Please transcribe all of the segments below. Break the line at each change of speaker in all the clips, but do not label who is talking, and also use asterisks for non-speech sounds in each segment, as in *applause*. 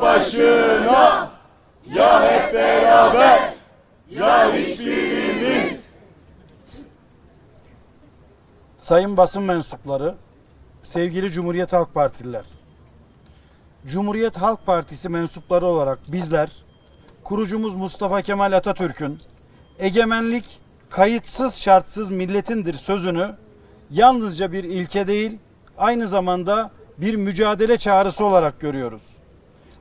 başına ya hep beraber ya hiçbirimiz.
Sayın basın mensupları, sevgili Cumhuriyet Halk Partililer. Cumhuriyet Halk Partisi mensupları olarak bizler, kurucumuz Mustafa Kemal Atatürk'ün egemenlik kayıtsız şartsız milletindir sözünü yalnızca bir ilke değil, aynı zamanda bir mücadele çağrısı olarak görüyoruz.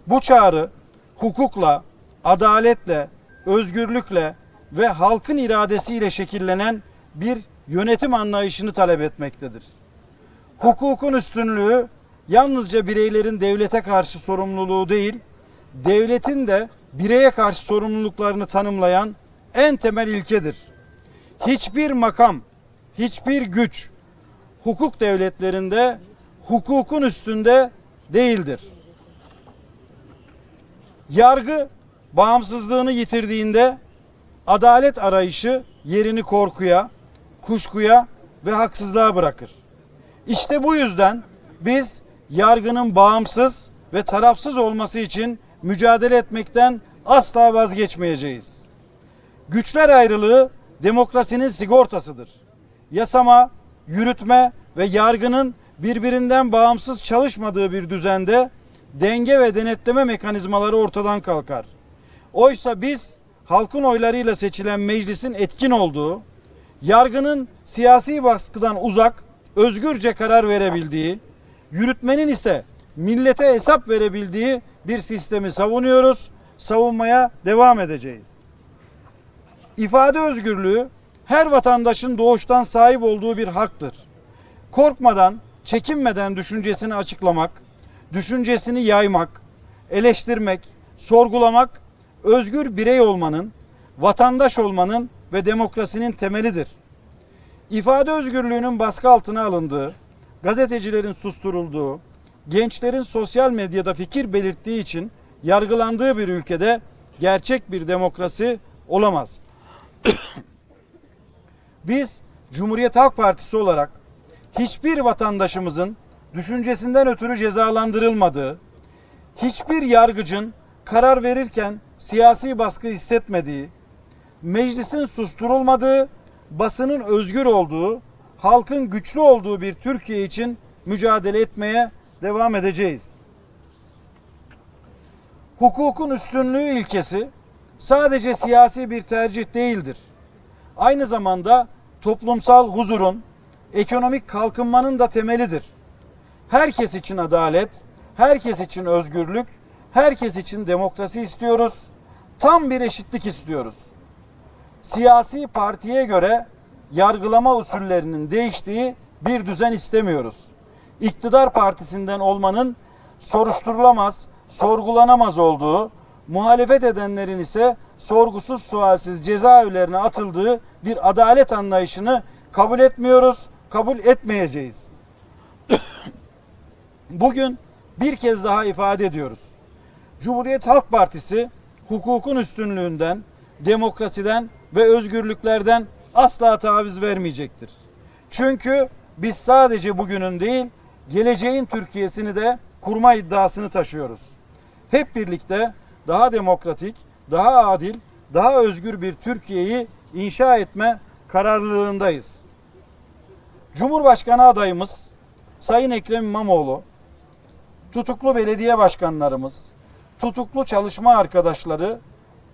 Bu çağrı hukukla, adaletle, özgürlükle ve halkın iradesiyle şekillenen bir yönetim anlayışını talep etmektedir. Hukukun üstünlüğü yalnızca bireylerin devlete karşı sorumluluğu değil, devletin de bireye karşı sorumluluklarını tanımlayan en temel ilkedir. Hiçbir makam, hiçbir güç hukuk devletlerinde hukukun üstünde değildir. Yargı bağımsızlığını yitirdiğinde adalet arayışı yerini korkuya, kuşkuya ve haksızlığa bırakır. İşte bu yüzden biz yargının bağımsız ve tarafsız olması için mücadele etmekten asla vazgeçmeyeceğiz. Güçler ayrılığı demokrasinin sigortasıdır. Yasama, yürütme ve yargının birbirinden bağımsız çalışmadığı bir düzende denge ve denetleme mekanizmaları ortadan kalkar. Oysa biz halkın oylarıyla seçilen meclisin etkin olduğu, yargının siyasi baskıdan uzak, özgürce karar verebildiği, yürütmenin ise millete hesap verebildiği bir sistemi savunuyoruz, savunmaya devam edeceğiz. İfade özgürlüğü her vatandaşın doğuştan sahip olduğu bir haktır. Korkmadan, çekinmeden düşüncesini açıklamak, düşüncesini yaymak, eleştirmek, sorgulamak özgür birey olmanın, vatandaş olmanın ve demokrasinin temelidir. İfade özgürlüğünün baskı altına alındığı, gazetecilerin susturulduğu, gençlerin sosyal medyada fikir belirttiği için yargılandığı bir ülkede gerçek bir demokrasi olamaz. *coughs* Biz Cumhuriyet Halk Partisi olarak hiçbir vatandaşımızın düşüncesinden ötürü cezalandırılmadığı, hiçbir yargıcın karar verirken siyasi baskı hissetmediği, meclisin susturulmadığı, basının özgür olduğu, halkın güçlü olduğu bir Türkiye için mücadele etmeye devam edeceğiz. Hukukun üstünlüğü ilkesi sadece siyasi bir tercih değildir. Aynı zamanda toplumsal huzurun, ekonomik kalkınmanın da temelidir. Herkes için adalet, herkes için özgürlük, herkes için demokrasi istiyoruz. Tam bir eşitlik istiyoruz. Siyasi partiye göre yargılama usullerinin değiştiği bir düzen istemiyoruz. İktidar partisinden olmanın soruşturulamaz, sorgulanamaz olduğu, muhalefet edenlerin ise sorgusuz sualsiz cezaevlerine atıldığı bir adalet anlayışını kabul etmiyoruz, kabul etmeyeceğiz. *coughs* Bugün bir kez daha ifade ediyoruz. Cumhuriyet Halk Partisi hukukun üstünlüğünden, demokrasiden ve özgürlüklerden asla taviz vermeyecektir. Çünkü biz sadece bugünün değil, geleceğin Türkiye'sini de kurma iddiasını taşıyoruz. Hep birlikte daha demokratik, daha adil, daha özgür bir Türkiye'yi inşa etme kararlılığındayız. Cumhurbaşkanı adayımız Sayın Ekrem İmamoğlu, tutuklu belediye başkanlarımız, tutuklu çalışma arkadaşları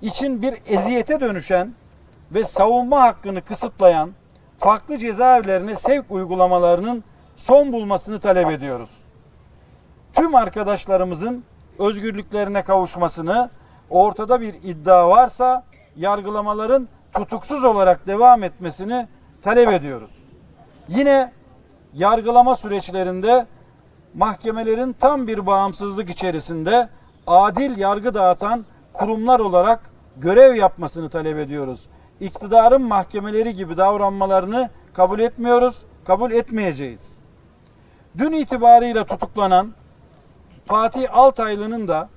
için bir eziyete dönüşen ve savunma hakkını kısıtlayan farklı cezaevlerine sevk uygulamalarının son bulmasını talep ediyoruz. Tüm arkadaşlarımızın özgürlüklerine kavuşmasını, ortada bir iddia varsa yargılamaların tutuksuz olarak devam etmesini talep ediyoruz. Yine yargılama süreçlerinde mahkemelerin tam bir bağımsızlık içerisinde adil yargı dağıtan kurumlar olarak görev yapmasını talep ediyoruz. İktidarın mahkemeleri gibi davranmalarını kabul etmiyoruz, kabul etmeyeceğiz. Dün itibarıyla tutuklanan Fatih Altaylı'nın da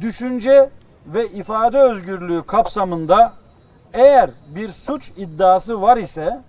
düşünce ve ifade özgürlüğü kapsamında eğer bir suç iddiası var ise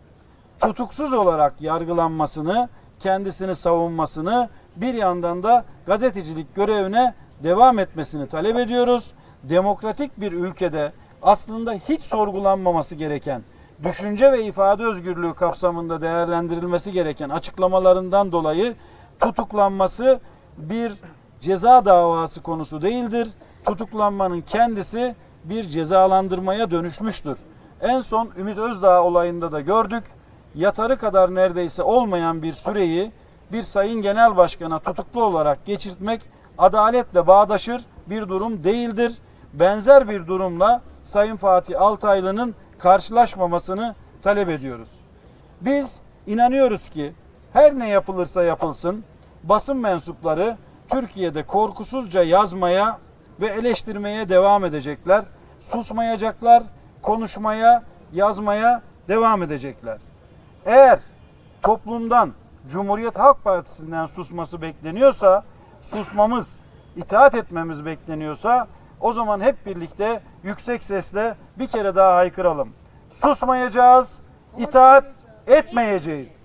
tutuksuz olarak yargılanmasını, kendisini savunmasını bir yandan da gazetecilik görevine devam etmesini talep ediyoruz. Demokratik bir ülkede aslında hiç sorgulanmaması gereken, düşünce ve ifade özgürlüğü kapsamında değerlendirilmesi gereken açıklamalarından dolayı tutuklanması bir ceza davası konusu değildir. Tutuklanmanın kendisi bir cezalandırmaya dönüşmüştür. En son Ümit Özdağ olayında da gördük. Yatarı kadar neredeyse olmayan bir süreyi bir sayın genel başkana tutuklu olarak geçirtmek adaletle bağdaşır bir durum değildir. Benzer bir durumla Sayın Fatih Altaylı'nın karşılaşmamasını talep ediyoruz. Biz inanıyoruz ki her ne yapılırsa yapılsın basın mensupları Türkiye'de korkusuzca yazmaya ve eleştirmeye devam edecekler. Susmayacaklar, konuşmaya, yazmaya devam edecekler. Eğer toplumdan Cumhuriyet Halk Partisi'nden susması bekleniyorsa, susmamız, itaat etmemiz bekleniyorsa o zaman hep birlikte yüksek sesle bir kere daha haykıralım. Susmayacağız, itaat etmeyeceğiz.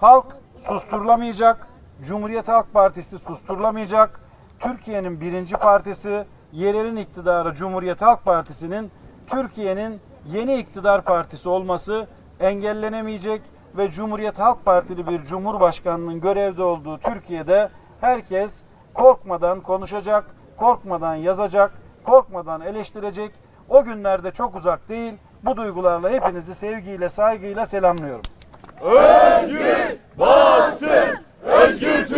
Halk susturulamayacak, Cumhuriyet Halk Partisi susturulamayacak. Türkiye'nin birinci partisi, yerelin iktidarı Cumhuriyet Halk Partisi'nin Türkiye'nin yeni iktidar partisi olması engellenemeyecek ve Cumhuriyet Halk Partili bir cumhurbaşkanının görevde olduğu Türkiye'de herkes korkmadan konuşacak, korkmadan yazacak, korkmadan eleştirecek. O günlerde çok uzak değil. Bu duygularla hepinizi sevgiyle, saygıyla selamlıyorum.
Özgür basın, özgür